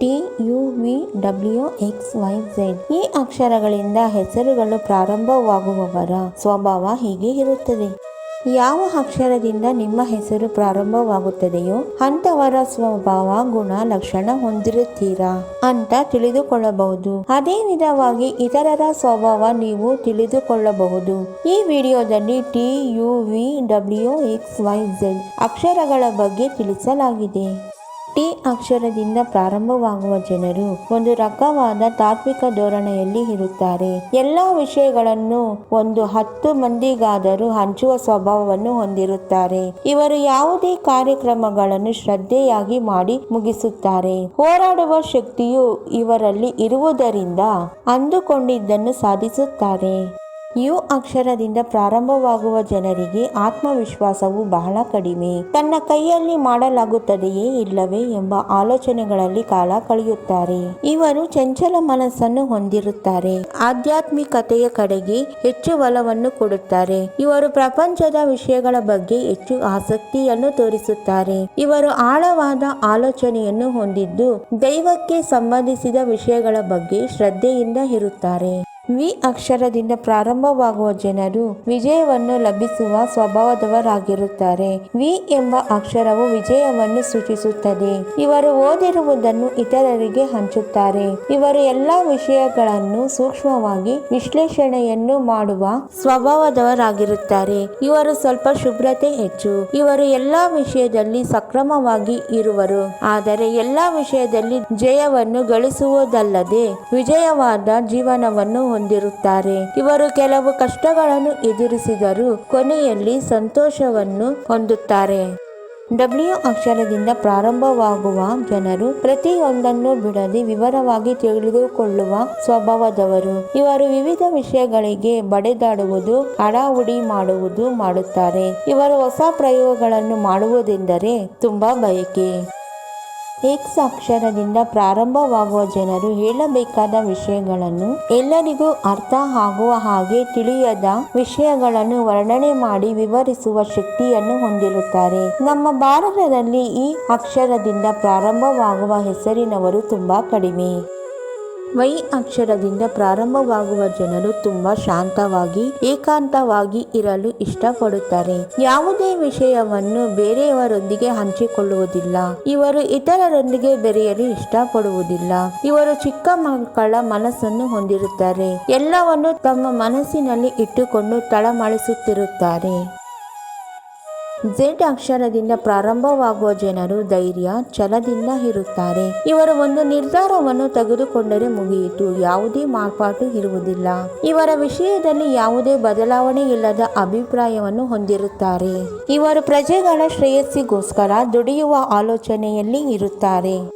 T U V W X Y Z ಈ ಅಕ್ಷರಗಳಿಂದ ಹೆಸರುಗಳು ಪ್ರಾರಂಭವಾಗುವವರ ಸ್ವಭಾವ ಹೀಗೆ ಇರುತ್ತದೆ. ಯಾವ ಅಕ್ಷರದಿಂದ ನಿಮ್ಮ ಹೆಸರು ಪ್ರಾರಂಭವಾಗುತ್ತದೆಯೋ ಅಂತವರ ಸ್ವಭಾವ, ಗುಣ, ಲಕ್ಷಣ ಹೊಂದಿರುತ್ತೀರಾ ಅಂತ ತಿಳಿದುಕೊಳ್ಳಬಹುದು. ಅದೇ ವಿಧವಾಗಿ ಇತರರ ಸ್ವಭಾವ ನೀವು ತಿಳಿದುಕೊಳ್ಳಬಹುದು. ಈ ವಿಡಿಯೋದಲ್ಲಿ T U V W X Y Z ಅಕ್ಷರಗಳ ಬಗ್ಗೆ ತಿಳಿಸಲಾಗಿದೆ. ಟಿ ಅಕ್ಷರದಿಂದ ಪ್ರಾರಂಭವಾಗುವ ಜನರು ಒಂದು ರಕವಾದ ತಾತ್ವಿಕ ಧೋರಣೆಯಲ್ಲಿ ಇರುತ್ತಾರೆ. ಎಲ್ಲಾ ವಿಷಯಗಳನ್ನು ಒಂದು ಹತ್ತು ಮಂದಿಗಾದರೂ ಹಂಚುವ ಸ್ವಭಾವವನ್ನು ಹೊಂದಿರುತ್ತಾರೆ. ಇವರು ಯಾವುದೇ ಕಾರ್ಯಕ್ರಮಗಳನ್ನು ಶ್ರದ್ಧೆಯಾಗಿ ಮಾಡಿ ಮುಗಿಸುತ್ತಾರೆ. ಹೋರಾಡುವ ಶಕ್ತಿಯು ಇವರಲ್ಲಿ ಇರುವುದರಿಂದ ಅಂದುಕೊಂಡಿದ್ದನ್ನು ಸಾಧಿಸುತ್ತಾರೆ. ಯು ಅಕ್ಷರದಿಂದ ಪ್ರಾರಂಭವಾಗುವ ಜನರಿಗೆ ಆತ್ಮವಿಶ್ವಾಸವು ಬಹಳ ಕಡಿಮೆ. ತನ್ನ ಕೈಯಲ್ಲಿ ಮಾಡಲಾಗುತ್ತದೆಯೇ ಇಲ್ಲವೇ ಎಂಬ ಆಲೋಚನೆಗಳಲ್ಲಿ ಕಾಲ ಕಳೆಯುತ್ತಾರೆ. ಇವರು ಚಂಚಲ ಮನಸ್ಸನ್ನು ಹೊಂದಿರುತ್ತಾರೆ. ಆಧ್ಯಾತ್ಮಿಕತೆಯ ಕಡೆಗೆ ಹೆಚ್ಚು ಒಲವನ್ನು ಕೊಡುತ್ತಾರೆ. ಇವರು ಪ್ರಪಂಚದ ವಿಷಯಗಳ ಬಗ್ಗೆ ಹೆಚ್ಚು ಆಸಕ್ತಿಯನ್ನು ತೋರಿಸುತ್ತಾರೆ. ಇವರು ಆಳವಾದ ಆಲೋಚನೆಯನ್ನು ಹೊಂದಿದ್ದು ದೈವಕ್ಕೆ ಸಂಬಂಧಿಸಿದ ವಿಷಯಗಳ ಬಗ್ಗೆ ಶ್ರದ್ಧೆಯಿಂದ ಇರುತ್ತಾರೆ. ವಿ ಅಕ್ಷರದಿಂದ ಪ್ರಾರಂಭವಾಗುವ ಜನರು ವಿಜಯವನ್ನು ಲಭಿಸುವ ಸ್ವಭಾವದವರಾಗಿರುತ್ತಾರೆ. ವಿ ಎಂಬ ಅಕ್ಷರವು ವಿಜಯವನ್ನು ಸೂಚಿಸುತ್ತದೆ ಇವರು ಓದಿರುವುದನ್ನು ಇತರರಿಗೆ ಹಂಚುತ್ತಾರೆ. ಇವರು ಎಲ್ಲಾ ವಿಷಯಗಳನ್ನು ಸೂಕ್ಷ್ಮವಾಗಿ ವಿಶ್ಲೇಷಣೆಯನ್ನು ಮಾಡುವ ಸ್ವಭಾವದವರಾಗಿರುತ್ತಾರೆ. ಇವರು ಸ್ವಲ್ಪ ಶುಭ್ರತೆ ಹೆಚ್ಚು. ಇವರು ಎಲ್ಲಾ ವಿಷಯದಲ್ಲಿ ಸಕ್ರಮವಾಗಿ ಇರುವರು. ಆದರೆ ಎಲ್ಲಾ ವಿಷಯದಲ್ಲಿ ಜಯವನ್ನು ಗಳಿಸುವುದಲ್ಲದೆ ವಿಜಯವಾದ ಜೀವನವನ್ನು ಹೊಂದಿರುತ್ತಾರೆ. ಇವರು ಕೆಲವು ಕಷ್ಟಗಳನ್ನು ಎದುರಿಸಿದರೂ ಕೊನೆಯಲ್ಲಿ ಸಂತೋಷವನ್ನು ಹೊಂದುತ್ತಾರೆ. ಡಬ್ಲ್ಯೂ ಅಕ್ಷರದಿಂದ ಪ್ರಾರಂಭವಾಗುವ ಜನರು ಪ್ರತಿಯೊಂದನ್ನು ಬಿಡದೆ ವಿವರವಾಗಿ ತಿಳಿದುಕೊಳ್ಳುವ ಸ್ವಭಾವದವರು. ಇವರು ವಿವಿಧ ವಿಷಯಗಳಿಗೆ ಬಡೆದಾಡುವುದು ಹಡಾವುಡಿ ಮಾಡುವುದು ಮಾಡುತ್ತಾರೆ. ಇವರು ಹೊಸ ಪ್ರಯೋಗಗಳನ್ನು ಮಾಡುವುದೆಂದರೆ ತುಂಬಾ ಬಯಕೆ. ಎಕ್ಸ್ ಅಕ್ಷರದಿಂದ ಪ್ರಾರಂಭವಾಗುವ ಜನರು ಹೇಳಬೇಕಾದ ವಿಷಯಗಳನ್ನು ಎಲ್ಲರಿಗೂ ಅರ್ಥ ಆಗುವ ಹಾಗೆ ತಿಳಿಯದ ವಿಷಯಗಳನ್ನು ವರ್ಣನೆ ಮಾಡಿ ವಿವರಿಸುವ ಶಕ್ತಿಯನ್ನು ಹೊಂದಿರುತ್ತಾರೆ. ನಮ್ಮ ಭಾರತದಲ್ಲಿ ಈ ಅಕ್ಷರದಿಂದ ಪ್ರಾರಂಭವಾಗುವ ಹೆಸರಿನವರು ತುಂಬಾ ಕಡಿಮೆ. ವೈ ಅಕ್ಷರದಿಂದ ಪ್ರಾರಂಭವಾಗುವ ಜನರು ತುಂಬಾ ಶಾಂತವಾಗಿ, ಏಕಾಂತವಾಗಿ ಇರಲು ಇಷ್ಟಪಡುತ್ತಾರೆ. ಯಾವುದೇ ವಿಷಯವನ್ನು ಬೇರೆಯವರೊಂದಿಗೆ ಹಂಚಿಕೊಳ್ಳುವುದಿಲ್ಲ. ಇವರು ಇತರರೊಂದಿಗೆ ಬೆರೆಯಲು ಇಷ್ಟಪಡುವುದಿಲ್ಲ. ಇವರು ಚಿಕ್ಕ ಮಕ್ಕಳ ಮನಸ್ಸನ್ನು ಹೊಂದಿರುತ್ತಾರೆ. ಎಲ್ಲವನ್ನು ತಮ್ಮ ಮನಸ್ಸಿನಲ್ಲಿ ಇಟ್ಟುಕೊಂಡು ತಳಮಳಿಸುತ್ತಿರುತ್ತಾರೆ. ಝೆಡ್ ಅಕ್ಷರದಿಂದ ಪ್ರಾರಂಭವಾಗುವ ಜನರು ಧೈರ್ಯ, ಛಲದಿಂದ ಇರುತ್ತಾರೆ. ಇವರು ಒಂದು ನಿರ್ಧಾರವನ್ನು ತೆಗೆದುಕೊಂಡರೆ ಮುಗಿಯಿತು. ಯಾವುದೇ ಮಾರ್ಪಾಟು ಇರುವುದಿಲ್ಲ. ಇವರ ವಿಷಯದಲ್ಲಿ ಯಾವುದೇ ಬದಲಾವಣೆ ಇಲ್ಲದ ಅಭಿಪ್ರಾಯವನ್ನು ಹೊಂದಿರುತ್ತಾರೆ. ಇವರು ಪ್ರಜೆಗಳ ಶ್ರೇಯಸ್ಸಿಗೋಸ್ಕರ ದುಡಿಯುವ ಆಲೋಚನೆಯಲ್ಲಿ ಇರುತ್ತಾರೆ.